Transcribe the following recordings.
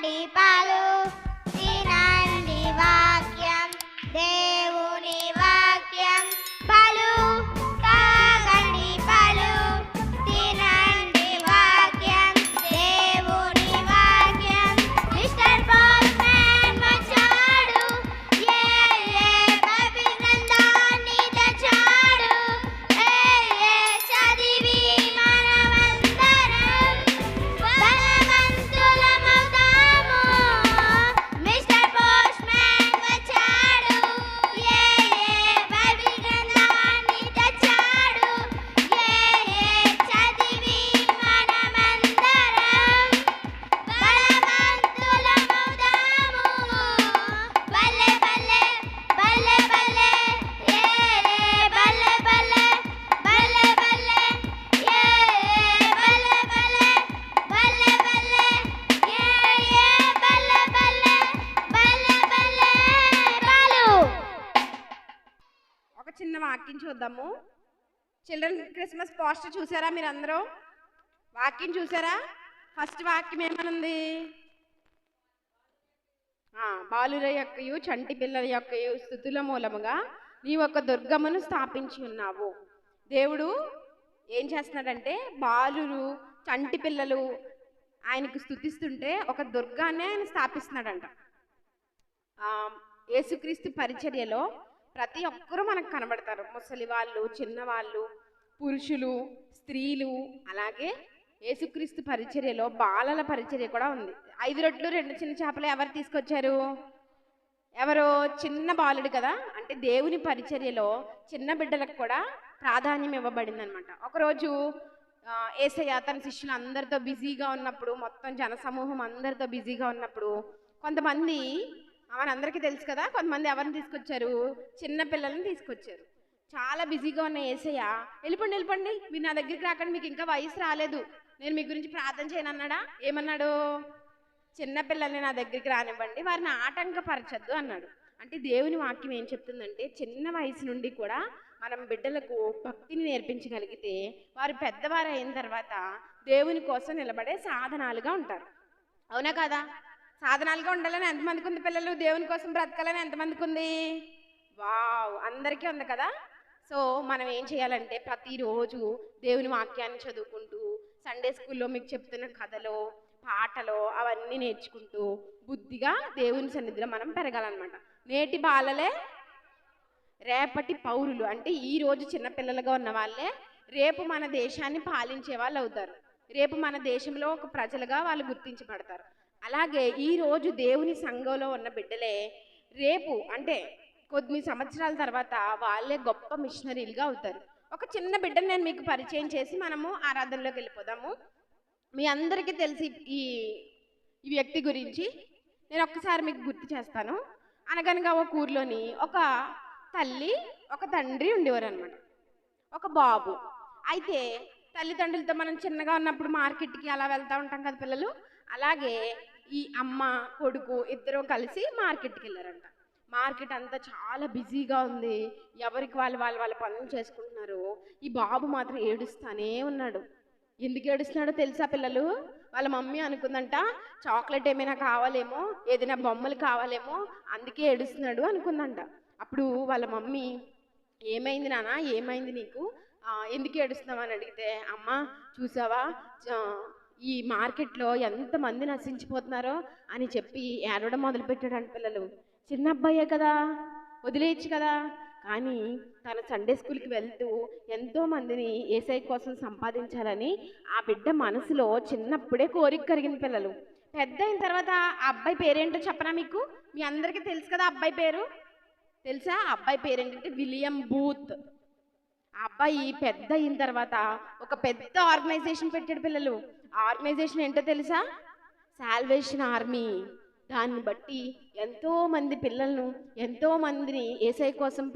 கண்டிப்பா చిన్న వాక్యం చూద్దాము. చిల్డ్రన్ క్రిస్మస్ పోస్టర్ చూసారా మీరు అందరూ వాక్యం చూసారా? ఫస్ట్ వాక్యం ఏమనుంది? ఆ, బాలుర యొక్కయు చంటి పిల్లల యొక్కయు స్థుతుల మూలముగా నీ ఒక దుర్గమును స్థాపించి ఉన్నావు. దేవుడు ఏం చేస్తున్నాడంటే బాలురు చంటి పిల్లలు ఆయనకు స్థుతిస్తుంటే ఒక దుర్గాన్ని ఆయన స్థాపిస్తున్నాడంట. యేసుక్రీస్తు పరిచర్యలో ప్రతి ఒక్కరూ మనకు కనబడతారు. ముసలి వాళ్ళు చిన్నవాళ్ళు పురుషులు స్త్రీలు. అలాగే యేసుక్రీస్తు పరిచర్యలో బాలల పరిచర్య కూడా ఉంది. ఐదు రొట్లు రెండు చిన్న చేపలు ఎవరు తీసుకొచ్చారు? ఎవరు చిన్న బాలుడు కదా? అంటే దేవుని పరిచర్యలో చిన్న బిడ్డలకు కూడా ప్రాధాన్యం ఇవ్వబడింది అనమాట ఒకరోజు ఏసయ్య తన శిష్యులు అందరితో బిజీగా ఉన్నప్పుడు మొత్తం జనసమూహం అందరితో బిజీగా ఉన్నప్పుడు కొంతమంది మనందరికీ తెలుసు కదా కొంతమంది ఎవరిని తీసుకొచ్చారు? చిన్న పిల్లల్ని తీసుకొచ్చారు. చాలా బిజీగా ఉన్న ఏసయ్య వెళ్ళిపోండి వెళ్ళిపోండి మీరు నా దగ్గరికి రాకండి మీకు ఇంకా వయసు రాలేదు. నేను మీ గురించి ప్రార్థన చేయను అన్నాడా? ఏమన్నాడు? చిన్నపిల్లల్ని నా దగ్గరికి రానివ్వండి వారిని ఆటంకపరచద్దు అన్నాడు. అంటే దేవుని వాక్యం ఏం చెప్తుందంటే చిన్న వయసు నుండి కూడా మనం బిడ్డలకు భక్తిని నేర్పించగలిగితే వారు పెద్దవారు అయిన తర్వాత దేవుని కోసం నిలబడే సాధనాలుగా ఉంటారు. అవునా కదా? సాధనాలుగా ఉండాలని ఎంతమందికి ఉంది పిల్లలు? దేవుని కోసం బ్రతకాలని ఎంతమందికి ఉంది? వావ్! అందరికీ ఉంది కదా? సో మనం ఏం చేయాలంటే ప్రతిరోజు దేవుని వాక్యాన్ని చదువుకుంటూ సండే స్కూల్లో మీకు చెప్తున్న కథలో పాటలో అవన్నీ నేర్చుకుంటూ బుద్ధిగా దేవుని సన్నిధిలో మనం పెరగాలన్నమాట. నేటి బాలలే రేపటి పౌరులు. అంటే ఈ రోజు చిన్నపిల్లలుగా ఉన్న వాళ్ళే రేపు మన దేశాన్ని పాలించే వాళ్ళు అవుతారు. రేపు మన దేశంలో ఒక ప్రజలుగా వాళ్ళు గుర్తించబడతారు. అలాగే ఈరోజు దేవుని సంఘంలో ఉన్న బిడ్డలే రేపు అంటే కొన్ని సంవత్సరాల తర్వాత వాళ్ళే గొప్ప మిషనరీలుగా అవుతారు. ఒక చిన్న బిడ్డను నేను మీకు పరిచయం చేసి మనము ఆరాధనలోకి వెళ్ళిపోదాము. మీ అందరికీ తెలిసి ఈ ఈ వ్యక్తి గురించి నేను ఒక్కసారి మీకు గుర్తు చేస్తాను. అనగనగా ఒక ఊర్లోని ఒక తల్లి ఒక తండ్రి ఉండేవారు అనమాట ఒక బాబు. అయితే తల్లిదండ్రులతో మనం చిన్నగా ఉన్నప్పుడు మార్కెట్కి అలా వెళ్తూ ఉంటాం కదా పిల్లలు. అలాగే ఈ అమ్మ కొడుకు ఇద్దరు కలిసి మార్కెట్కి వెళ్ళారంట. మార్కెట్ అంతా చాలా బిజీగా ఉంది. ఎవరికి వాళ్ళు వాళ్ళు వాళ్ళ పనులు చేసుకుంటున్నారు ఈ బాబు మాత్రం ఏడుస్తానే ఉన్నాడు. ఎందుకు ఏడుస్తున్నాడో తెలుసా పిల్లలు? వాళ్ళ మమ్మీ అనుకుందంట చాక్లెట్ ఏమైనా కావాలేమో ఏదైనా బొమ్మలు కావాలేమో అందుకే ఏడుస్తున్నాడు అనుకుందంట. అప్పుడు వాళ్ళ మమ్మీ ఏమైంది నాన్న? ఏమైంది నీకు? ఎందుకు ఏడుస్తున్నావు? అని అడిగితే అమ్మ చూసావా? ఈ మార్కెట్లో ఎంతమంది నశించిపోతున్నారో అని చెప్పి ఏడవడం మొదలుపెట్టాడంట పిల్లలు. చిన్న అబ్బాయే కదా వదిలేయచ్చు కదా. కానీ తన సండే స్కూల్కి వెళ్తూ ఎంతోమందిని ఏసఐ కోసం సంపాదించాలని ఆ బిడ్డ మనసులో చిన్నప్పుడే కోరిక కరిగింది పిల్లలు. పెద్ద అయిన తర్వాత ఆ అబ్బాయి పేరేంటో చెప్పనా మీకు? మీ అందరికీ తెలుసు కదా అబ్బాయి పేరు? తెలుసా? ఆ అబ్బాయి పేరేంటంటే విలియం బూత్. ఆ అబ్బాయి పెద్ద అయిన తర్వాత ఒక పెద్ద ఆర్గనైజేషన్ పెట్టాడు పిల్లలు. ఆర్గనైజేషన్ ఏంటో తెలుసా? Salvation army. దాన్ని బట్టి ఎంతో మంది పిల్లలను ఎంతో మందిని ఏసై కోసం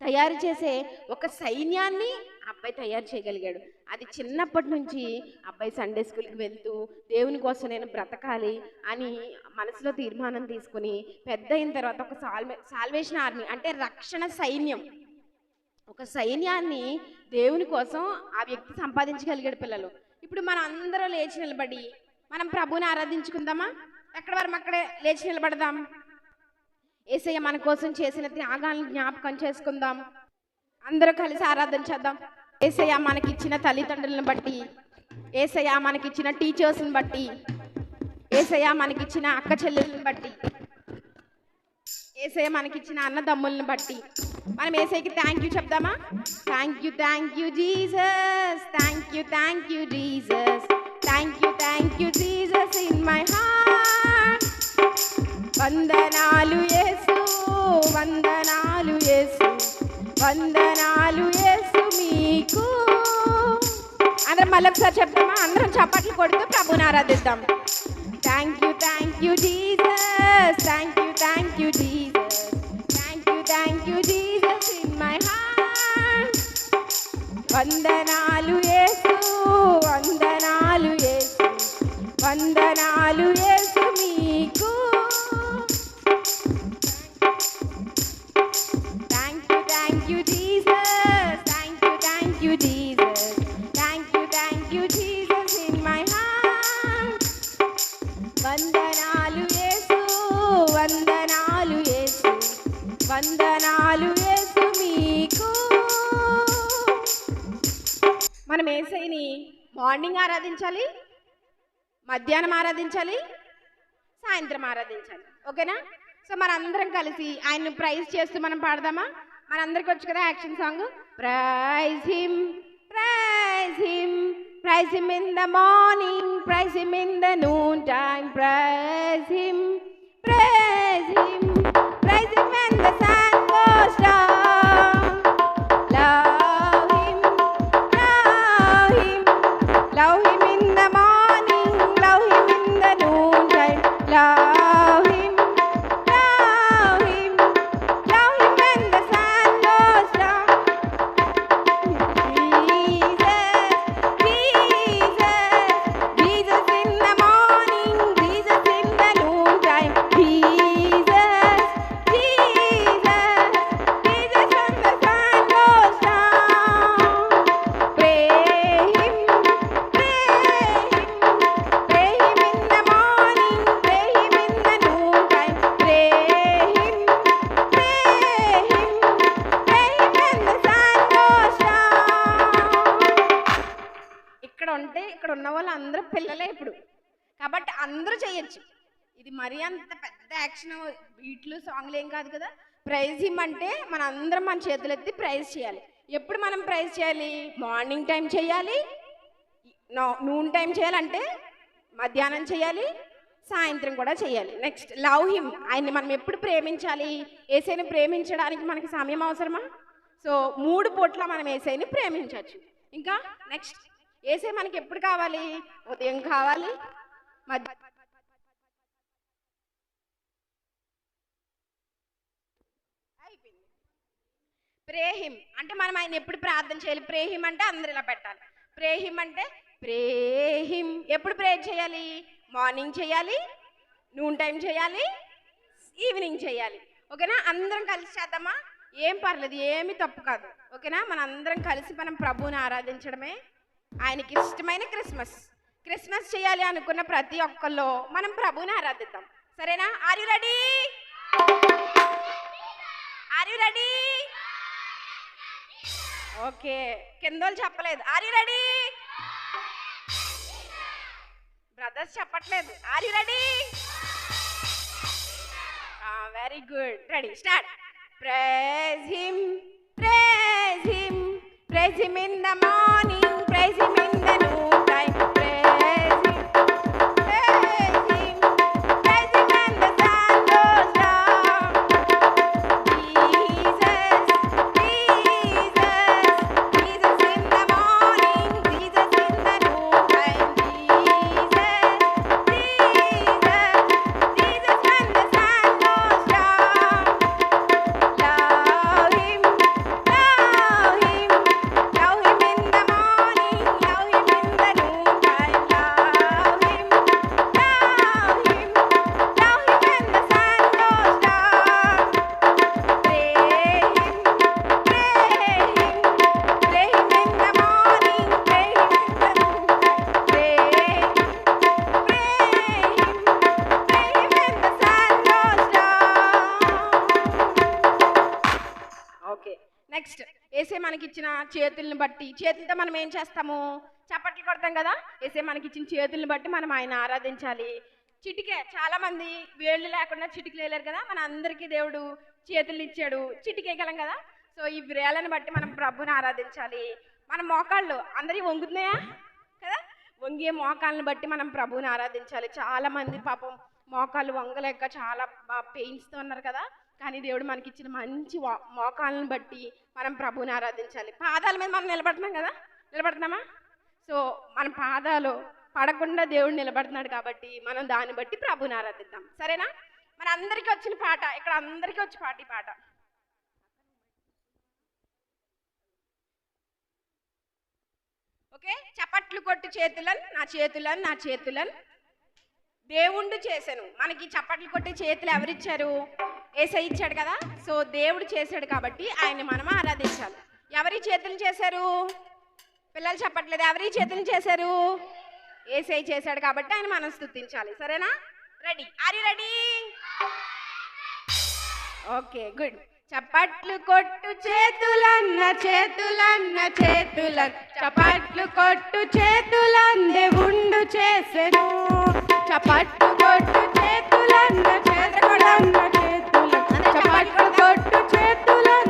తయారు చేసే ఒక సైన్యాన్ని అబ్బాయి తయారు చేయగలిగాడు. అది చిన్నప్పటి నుంచి అబ్బాయి సండే స్కూల్కి వెళ్తూ దేవుని కోసం నేను బ్రతకాలి అని మనసులో తీర్మానం తీసుకుని పెద్ద అయిన తర్వాత ఒక సాల్వే సాల్వేషన్ ఆర్మీ అంటే రక్షణ సైన్యం. ఒక సైన్యాన్ని దేవుని కోసం ఆ వ్యక్తి సంపాదించగలిగాడు పిల్లలు. ఇప్పుడు మన అందరం లేచి నిలబడి మనం ప్రభుని ఆరాధించుకుందామా? ఎక్కడ వరం అక్కడే లేచి నిలబడదాం? ఏసయ్య మన కోసం చేసిన త్యాగాలను జ్ఞాపకం చేసుకుందాం. అందరూ కలిసి ఆరాధన చేద్దాం. ఏసయ్య మనకిచ్చిన తల్లిదండ్రులను బట్టి ఏసయ్య మనకిచ్చిన టీచర్స్ని బట్టి ఏసయ్య మనకిచ్చిన అక్క చెల్లెలను బట్టి ఏసే మనకిచ్చిన అన్నదమ్ములను బట్టి. మనం ఏసైకి thank you చెప్దామా? Thank you thank you Jesus thank you thank you Jesus thank you thank you Jesus in my heart వందనాలు యేసు వందనాలు యేసు వందనాలు యేసు మీకు. అందరం మళ్ళీ ఒకసారి చెప్తామా అందరం చప్పట్లు కొడుతూ ప్రభుని ఆరాధిద్దాం. thank you thank you Jesus thank you thank you Jesus thank you thank you Jesus in my heart వందనాలు యేసు వందనాలు యేసు వందనాలు మార్నింగ్ ఆరాధించాలి మధ్యాహ్నం ఆరాధించాలి సాయంత్రం ఆరాధించాలి. ఓకేనా? సో మనందరం కలిసి ఆయన్ని ప్రైజ్ చేస్తూ మనం పాడదామా? మనందరికి వచ్చు కదా action song? Praise him praise him praise him in the morning praise him in the noon time praise him మరి అంత పెద్ద యాక్షన్ బీట్లు సాంగ్లు ఏం కాదు కదా? ప్రైజ్ ఇమ్మంటే మన అందరం మన చేతులు ఎత్తి ప్రైజ్ చేయాలి. ఎప్పుడు మనం ప్రైజ్ చేయాలి? మార్నింగ్ టైం చేయాలి? నూన్ టైం చేయాలంటే మధ్యాహ్నం చేయాలి? సాయంత్రం కూడా చేయాలి. Next love him. ఆయన్ని మనం ఎప్పుడు ప్రేమించాలి? ఏసైని ప్రేమించడానికి మనకి సమయం అవసరమా? సో మూడు పూట్ల మనం ఏసైని ప్రేమించవచ్చు. ఇంకా నెక్స్ట్ ఏసై మనకి ఎప్పుడు కావాలి? ఉదయం కావాలి? మధ్య ప్రేహిం. అంటే మనం ఆయన ఎప్పుడు ప్రార్థన చేయాలి? ప్రేహిం అంటే అందరు ఇలా పెట్టాలి. ప్రేహిం అంటే ప్రేహిం. ఎప్పుడు ప్రే చేయాలి? మార్నింగ్ చేయాలి నూన్ టైం చేయాలి ఈవినింగ్ చేయాలి. ఓకేనా? అందరం కలిసి చేద్దామా? ఏం పర్లేదు ఏమి తప్పు కాదు. ఓకేనా? మన అందరం కలిసి మనం ప్రభువుని ఆరాధించడమే ఆయనకి ఇష్టమైన క్రిస్మస్. క్రిస్మస్ చేయాలి అనుకున్న ప్రతి ఒక్కళ్ళు మనం ప్రభువుని ఆరాధిద్దాం. సరేనా? Are you ready are you ready okay. కిందోళ్ళు చెప్పలేదు. ఆర్ యు రెడీ బ్రదర్స్ చెప్పట్లేదు. Are you ready very good ready start praise him praise him praise him in the morning praise him ఏసే మనకిచ్చిన చేతుల్ని బట్టి చేతులతో మనం ఏం చేస్తాము? చప్పట్లు కొడతాం కదా? ఏసే మనకిచ్చిన చేతుల్ని బట్టి మనం ఆయన ఆరాధించాలి. చిటికే చాలా మంది వేళ్ళు లేకుండా చిటికలు వేయలేరు కదా? మన అందరికీ దేవుడు చేతులు ఇచ్చాడు. చిటికేయగలం కదా? సో ఈ వేళ్ళని బట్టి మనం ప్రభుని ఆరాధించాలి. మన మోకాళ్ళు అందరికీ వంగుతున్నాయా? కదా? వంగే మోకాళ్ళని బట్టి మనం ప్రభువుని ఆరాధించాలి. చాలా మంది పాపం మోకాళ్ళు వంగలేక చాలా పెయిన్స్తో ఉన్నారు కదా? కానీ దేవుడు మనకి ఇచ్చిన మంచి మోకాలను బట్టి మనం ప్రభువుని ఆరాధించాలి. పాదాల మీద మనం నిలబడుతున్నాం కదా? నిలబడుతున్నామా? సో మన పాదాలు పడకుండా దేవుడు నిలబడుతున్నాడు కాబట్టి మనం దాన్ని బట్టి ప్రభుని ఆరాధిద్దాం. సరేనా? మన అందరికీ వచ్చిన పాట ఇక్కడ అందరికీ వచ్చి పాట ఈ పాట. ఓకే? చప్పట్లు కొట్టు చేతులను నా చేతులను నా చేతులను. దేవుడు చేశాను. మనకి చప్పట్లు కొట్టే చేతులు ఎవరిచ్చారు? ఏసై ఇచ్చాడు కదా. సో దేవుడు చేశాడు కాబట్టి ఆయన మనం ఆరాధించాలి. ఎవరి చేతులు చేశారు? పిల్లలు చెప్పట్లేదు. ఎవరి చేతులు చేశారు? ఏసై చేశాడు కాబట్టి ఆయన మనం స్థుతించాలి. సరేనా? Ready are you ready okay good చప్పట్లు కొట్టు చేతులన్న చేతులన్న చేతులన్ చప్పట్లు కొట్టు చేతులందే ఉండు చేసెను చప్పట్లు కొట్టు చేతులన్న చేతులన్న చేతులన్ చప్పట్లు కొట్టు చేతులందే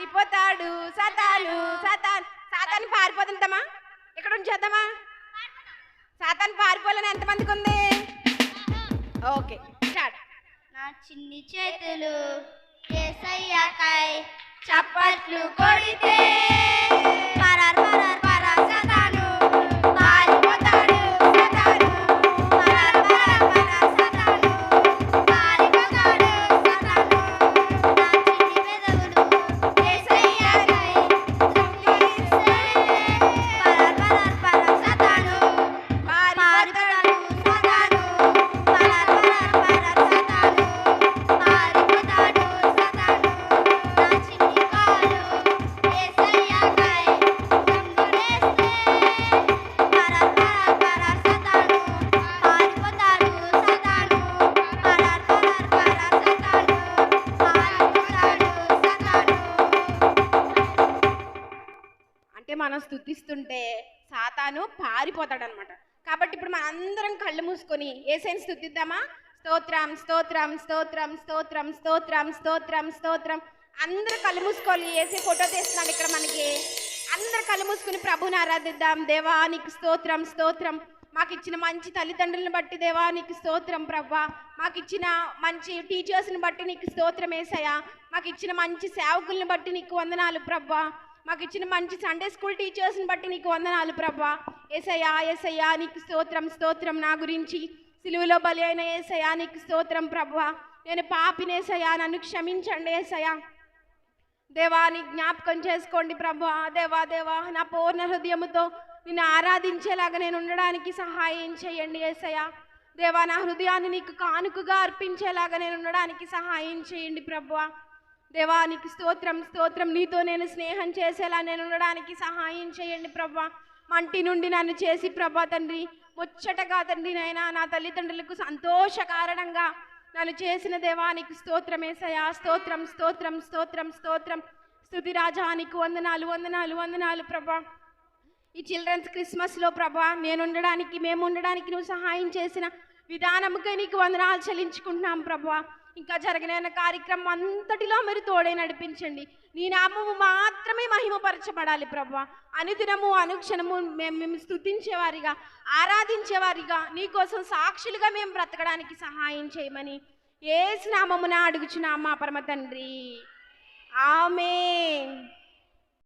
పారిపోతాడు సతాను సతాన్. సాతాను పారిపోతుంటామా ఇక్కడ ఉంచేద్దామా సాతాను పారిపోవాలని ఎంతమందికి ఉంది? ఓకే స్టార్ట్ నా చిన్ని చేతులు ఏసయ్యకై చప్పట్లు కొడితే. పరార్ పారిపోతాడనమాట కాబట్టి ఇప్పుడు మన అందరం కళ్ళు మూసుకొని ఏసైని స్థుతిద్దామా స్తోత్రం స్తోత్రం స్తోత్రం స్తోత్రం స్తోత్రం స్తోత్రం స్తోత్రం. అందరూ కళ్ళు మూసుకోవాలి. ఏసే ఫోటో తీస్తున్నాడు ఇక్కడ మనకి. అందరు కళ్ళు మూసుకుని ప్రభుని ఆరాధిద్దాం. దేవా నీకు స్తోత్రం స్తోత్రం. మాకు ఇచ్చిన మంచి తల్లిదండ్రులను బట్టి దేవా నీకు స్తోత్రం ప్రవ్వా. మాకు ఇచ్చిన మంచి టీచర్స్ని బట్టి నీకు స్తోత్రం వేసాయా మాకు ఇచ్చిన మంచి సేవకుల్ని బట్టి నీకు వందనాలు ప్రవ్వా. మాకు ఇచ్చిన మంచి సండే స్కూల్ టీచర్స్ని బట్టి నీకు వందనాలు ప్రభా. ఏసయ్యా ఏసయ్యా నీకు స్తోత్రం స్తోత్రం నా గురించి. సిలువలో బలి అయిన ఏసయ్యా నీకు స్తోత్రం ప్రభా. నేను పాపినేసయ్యా నన్ను క్షమించండి ఏసయ్యా. దేవాని జ్ఞాపకం చేసుకోండి ప్రభా. దేవా దేవా నా పూర్ణ హృదయముతో నిన్ను ఆరాధించేలాగా నేను ఉండడానికి సహాయం చేయండి ఏసయ్యా. దేవా నా హృదయాన్ని నీకు కానుకగా అర్పించేలాగా నేను ఉండడానికి సహాయం చేయండి ప్రభా. దేవా నీకు స్తోత్రం స్తోత్రం. నీతో నేను స్నేహం చేసేలా నేను ఉండడానికి సహాయం చేయండి ప్రభా. మంటి నుండి నన్ను చేసి ప్రభా తండ్రి ముచ్చటగా తండ్రి నైనా నా తల్లిదండ్రులకు సంతోష కారణంగా నన్ను చేసిన దేవానికి స్తోత్రమేసయా స్తోత్రం స్తోత్రం స్తోత్రం స్తోత్రం స్తుతి రాజానికి వందనాలు వందనాలు వందనాలు ప్రభా. ఈ చిల్డ్రన్స్ క్రిస్మస్లో ప్రభా నేను ఉండడానికి మేము ఉండడానికి నువ్వు సహాయం చేసిన విధానముకై నీకు వందనాలు చెల్లించుకుంటున్నాం ప్రభా. ఇంకా జరిగిన కార్యక్రమం అంతటిలో మీరు తోడే నడిపించండి. నీ నామము మాత్రమే మహిమపరచబడాలి ప్రభా. అనుదినము అనుక్షణము మేము మేము స్తుతించేవారిగా ఆరాధించేవారిగా నీకోసం సాక్షులుగా మేము బ్రతకడానికి సహాయం చేయమని ఏ నామమున అడుగుచున్నామా పరమ తండ్రి. ఆమె